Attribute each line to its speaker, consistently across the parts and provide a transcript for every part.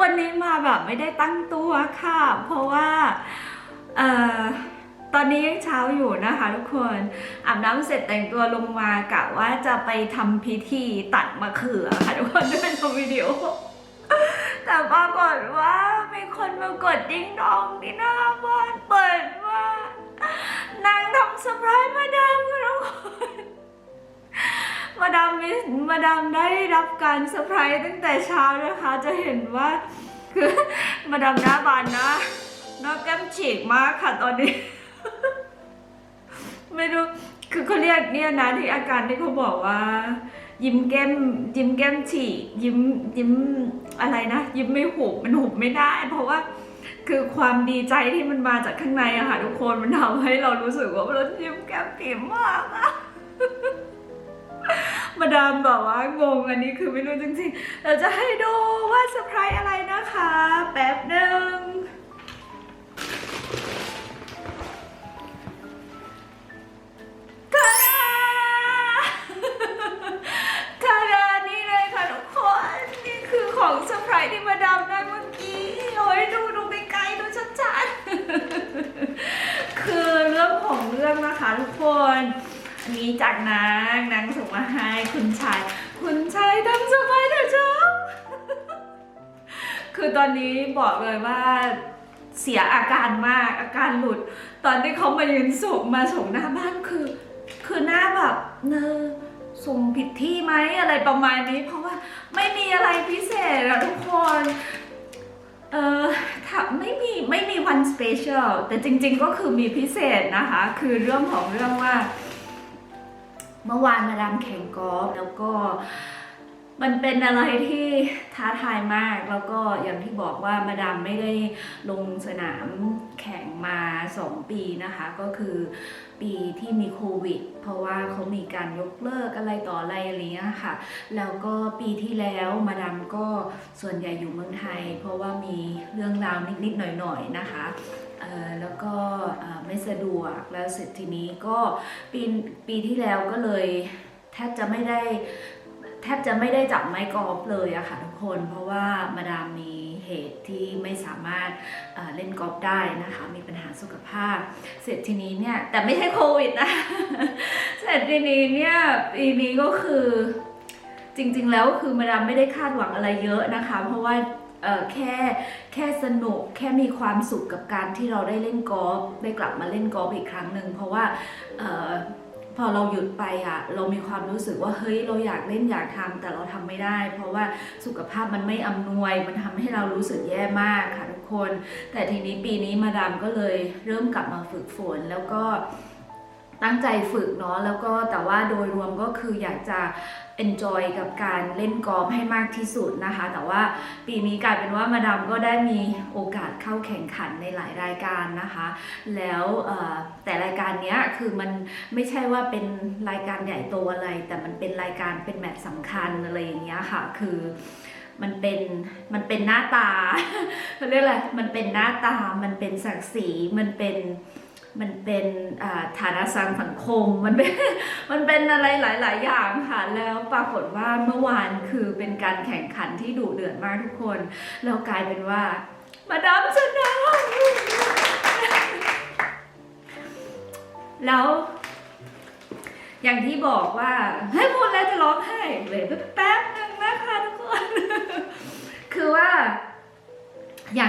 Speaker 1: วันนี้มาแบบไม่ได้ตั้งตัวค่ะ เพราะว่าออตอนนี้ยังเช้าอยู่นะคะทุกคนอาบน้ำเสร็จแต่งตัวลงมากะว่าจะไปทำพิธีตัดมะเขือค่ะทุกคนด้วยในวิดีโอ แต่ปรากฏว่ามีคนมากดดิ้งดองที่หน้าบ้านเปิดว่านางทำเซอร์ไพรส์มาดามค่ะทุกคน มาดามได้รับการเซอร์ไพรส์ตั้งแต่เช้านะคะ จะเห็นว่าคือมาดามหน้าบานนะหน้าแก้มฉีกมากค่ะตอนนี้ ไม่รู้คือเขาเรียกเนี่ยนะที่อาการที่เขาบอกว่า ยิ้มแก้มยิ้มแก้มฉีกยิ้มยิ้มอะไรนะ ยิ้มไม่หุบมันหุบไม่ได้ เพราะว่าคือความดีใจที่มันมาจากข้างในอะค่ะทุกคนมันทำให้เรารู้สึกว่าเรายิ้มแก้มปิ่มมากอะ มาดามแบบว่างงอันนี้คือไม่รู้จริงๆเราจะให้ดูว่าเซอร์ไพรส์อะไรนะคะ แป๊บหนึ่งทุกคน นี้จากนางนางส่งมาให้คุณชาย คุณชายทำเซอร์ไพรส์เถอะจ้าคือตอนนี้บอกเลยว่าเสียอาการมากอาการหลุด ตอนที่เขามายืนส่งมาส่งหน้าบ้านคือ คือหน้าแบบเนอส่งผิดที่ไหมอะไรประมาณนี้ เพราะว่าไม่มีอะไรพิเศษอะทุกคนเออถ้าไม่มีไม่มีวันสเปเชียลแต่จริงๆก็คือมีพิเศษนะคะ คือเรื่องของเรื่องว่า เมื่อวานมาดามแข่งกอล์ฟแล้วก็มันเป็นอะไรที่ท้าทายมากแล้วก็อย่างที่บอกว่ามาดามไม่ได้ลงสนามแข่งมา 2 ปีนะคะ ก็คือปีที่มีโควิด เพราะว่าเขามีการยกเลิกอะไรต่ออะไรอะไรเงี้ยค่ะ แล้วก็ปีที่แล้วมาดามก็ส่วนใหญ่อยู่เมืองไทย เพราะว่ามีเรื่องราวนิดๆหน่อยๆนะคะ แล้วก็ไม่สะดวกแล้วเสร็จทีนี้ก็ปีปีที่แล้วก็เลยแทบจะไม่ได้แทบจะไม่ได้จับไม้กอล์ฟเลยอะค่ะทุกคน เพราะว่ามาดามมีเหตุที่ไม่สามารถเล่นกอล์ฟได้นะคะ มีปัญหาสุขภาพ เสร็จทีนี้เนี่ยแต่ไม่ใช่โควิดนะ เสร็จทีนี้เนี่ยปีนี้ก็คือจริงๆแล้วคือมาดามไม่ได้คาดหวังอะไรเยอะนะคะ เพราะว่า แค่แค่สนุกแค่มีความสุขกับการที่เราได้เล่นกอล์ฟได้กลับมาเล่นกอล์ฟอีกครั้งหนึ่งเพราะว่าออพอเราหยุดไปอะเรามีความรู้สึกว่าเฮ้ยเราอยากเล่นอยากทำแต่เราทำไม่ได้ เพราะว่าสุขภาพมันไม่อำนวย มันทำให้เรารู้สึกแย่มากค่ะทุกคน แต่ทีนี้ปีนี้มาดามก็เลยเริ่มกลับมาฝึกฝนแล้วก็ตั้งใจฝึกเนาะแล้วก็แต่ว่าโดยรวมก็คืออยากจะ enjoy กับการเล่นกอล์ฟให้มากที่สุดนะคะ แต่ว่าปีนี้กลายเป็นว่ามาดามก็ได้มีโอกาสเข้าแข่งขันในหลายรายการนะคะ แล้วแต่รายการเนี้ยคือมันไม่ใช่ว่าเป็นรายการใหญ่โตอะไร แต่มันเป็นรายการเป็นแมตช์สำคัญอะไรอย่างเงี้ยค่ะ คือมันเป็นมันเป็นหน้าตาเขาเรียกอะไรมันเป็นหน้าตา มันเป็นศักดิ์ศรีมันเป็น มันเป็นฐานะทางสังคม มันเป็นมันเป็นอะไรหลาย ๆ อย่างค่ะ แล้วปรากฏว่าเมื่อวานคือเป็นการแข่งขันที่ดุเดือดมากทุกคน แล้วกลายเป็นว่า มาดามชนะแล้ว อย่างที่บอกว่าให้ยพูดแล้วจะร้องไห้เลยแป๊บ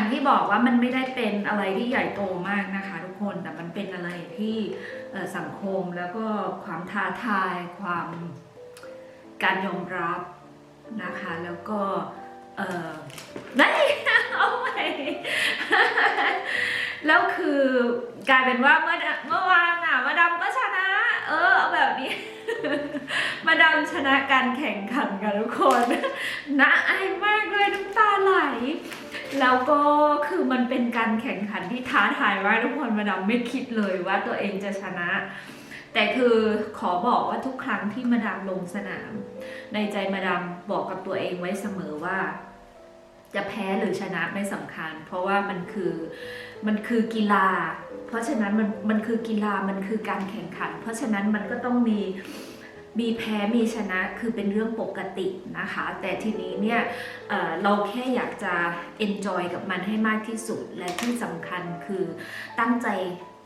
Speaker 1: อย่างที่บอกว่ามันไม่ได้เป็นอะไรที่ใหญ่โตมากนะคะ ทุกคนแต่มันเป็นอะไรที่สังคมแล้วก็ความท้าทายความการยอมรับนะคะ แล้วก็เออได้เอาใหม่แล้วคือกลายเป็นว่าเมื่อเมื่อวานอะมาดามก็ชนะ เออแบบนี้ มาดามชนะการแข่งขันกันทุกคนน่าอายมากเลยน้ำตาไหล แล้วก็คือมันเป็นการแข่งขันที่ท้าทายมากทุกคนมาดามไม่คิดเลยว่าตัวเองจะชนะ แต่คือขอบอกว่าทุกครั้งที่มาดามลงสนาม ในใจมาดามบอกกับตัวเองไว้เสมอว่าจะแพ้หรือชนะไม่สำคัญ เพราะว่ามันคือมันคือกีฬา เพราะฉะนั้นมันมันคือกีฬามันคือการแข่งขัน เพราะฉะนั้นมันก็ต้องมี มีแพ้มีชนะคือเป็นเรื่องปกตินะคะ แต่ทีนี้เนี่ยเเราแค่อยากจะ enjoy กับมันให้มากที่สุด และที่สำคัญคือตั้งใจ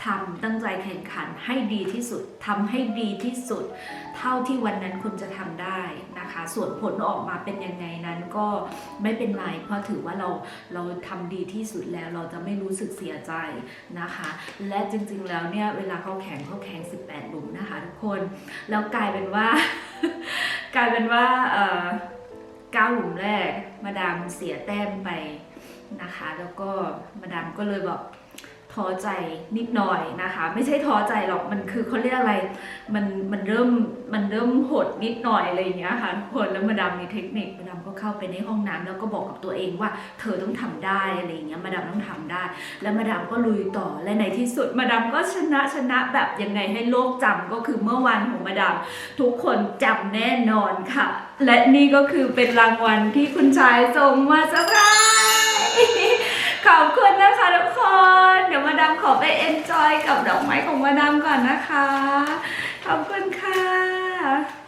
Speaker 1: ทำตั้งใจแข่งขันให้ดีที่สุดทำให้ดีที่สุด เท่าที่วันนั้นคุณจะทำได้ ส่วนผลออกมาเป็นยังไงนั้นก็ไม่เป็นไรเพราะถือว่าเราเราทำดีที่สุดแล้วเราจะไม่รู้สึกเสียใจนะคะ และจริงๆแล้วเนี่ยเวลาเขาแข่งเขาแข่ง 18 หลุมนะคะทุกคน แล้วกลายเป็นว่า กลายเป็นว่าเอ่อก้าหลุมแรกมาดามเสียแต้มไปนะคะ แล้วก็มาดามก็เลยแบบ ท้อใจนิดหน่อยนะคะ ไม่ใช่ท้อใจหรอกมันคือเขาเรียกอะไรมันมันเริ่มมันเริ่มหดนิดหน่อยอะไรอย่างเงี้ยค่ะทุกคนแล้วมาดามมีเทคนิคมาดามก็เข้าไปในห้องน้ำแล้วก็บอกกับตัวเองว่า เธอต้องทำได้อะไรอย่างเงี้ยมาดามต้องทำได้ แล้วมาดามก็ลุยต่อและในที่สุดมาดามก็ชนะชนะแบบยังไงให้โลกจำก็คือเมื่อวันของมาดามทุกคนจำแน่นอนค่ะ และนี่ก็คือเป็นรางวัลที่คุณชายส่งมาเซอร์ไพรส์ ขอบคุณนะคะทุกคน เดี๋ยวมาดามขอไปเอนจอยกับดอกไม้ของมาดามก่อนนะคะ ขอบคุณค่ะ